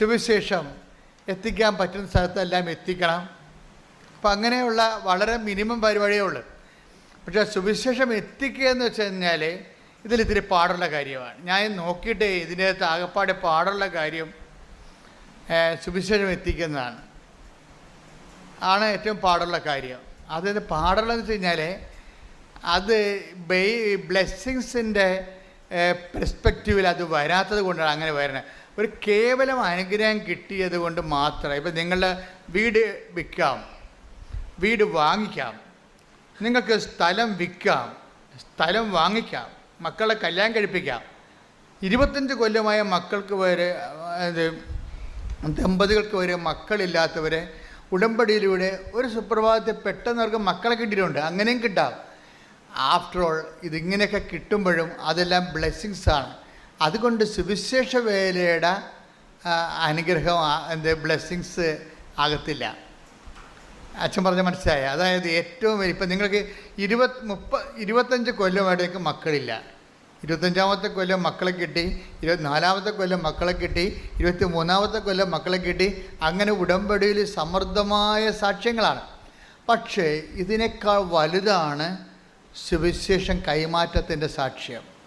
സുവിശേഷം എത്തിക്കാൻ പറ്റുന്ന സ്ഥലത്തെല്ലാം എത്തിക്കണം. അപ്പം അങ്ങനെയുള്ള വളരെ മിനിമം പരിപാടിയേ ഉള്ളൂ. പക്ഷേ സുവിശേഷം എത്തിക്കുക എന്ന് വെച്ച് കഴിഞ്ഞാൽ ഇതിലിത്തിരി പാടുള്ള കാര്യമാണ്. ഞാൻ നോക്കിയിട്ട് ഇതിനകത്ത് ആകപ്പാടെ പാടുള്ള കാര്യം സുവിശേഷം എത്തിക്കുന്നതാണ്. ആണ് ഏറ്റവും പാടുള്ള കാര്യം. അതായത് പാടുള്ളതെന്ന് വെച്ച് കഴിഞ്ഞാൽ അത് ബെയ് ബ്ലെസ്സിങ്സിന്റെ പെർസ്പെക്റ്റീവിൽ അത് വരാത്തത് കൊണ്ടാണ് അങ്ങനെ വരുന്നത്. ഒരു കേവലം അനുഗ്രഹം കിട്ടിയത് കൊണ്ട് മാത്രം. ഇപ്പം നിങ്ങളുടെ വീട് വിൽക്കാം. വീട് വാങ്ങിക്കാം. നിങ്ങൾക്ക് സ്ഥലം വിൽക്കാം. സ്ഥലം വാങ്ങിക്കാം. മക്കളെ കല്യാണം കഴിപ്പിക്കാം. ഇരുപത്തഞ്ച് കൊല്ലമായ മക്കൾക്ക് വരെ ദമ്പതികൾക്ക് വരെ മക്കളില്ലാത്തവരെ ഉടമ്പടിയിലൂടെ ഒരു സുപ്രഭാതത്തെ പെട്ടെന്ന് അവർക്ക് മക്കളെ കിട്ടിയിട്ടുണ്ട്. അങ്ങനെയും കിട്ടാം. ആഫ്റ്റർ ഓൾ ഇതിങ്ങനെയൊക്കെ കിട്ടുമ്പോഴും അതെല്ലാം ബ്ലെസ്സിങ്സാണ് അതുകൊണ്ട് സുവിശേഷ വേലയുടെ അനുഗ്രഹം എന്ത് ബ്ലെസ്സിങ്സ് ആകത്തില്ല. അച്ഛൻ പറഞ്ഞ മനസ്സിലായ? അതായത് ഏറ്റവും വലിയ ഇപ്പം നിങ്ങൾക്ക് ഇരുപത് മുപ്പ ഇരുപത്തഞ്ച് കൊല്ലമായിട്ടേക്ക് മക്കളില്ല. ഇരുപത്തഞ്ചാമത്തെ കൊല്ലം മക്കളെ കിട്ടി ഇരുപത്തിനാലാമത്തെ കൊല്ലം മക്കളെ കിട്ടി ഇരുപത്തി മൂന്നാമത്തെ കൊല്ലം മക്കളെ കിട്ടി. അങ്ങനെ ഉടമ്പടിയിൽ സമൃദ്ധമായ സാക്ഷ്യങ്ങളാണ്. പക്ഷേ ഇതിനേക്കാൾ വലുതാണ് സുവിശേഷം കൈമാറ്റത്തിന്റെ സാക്ഷ്യം.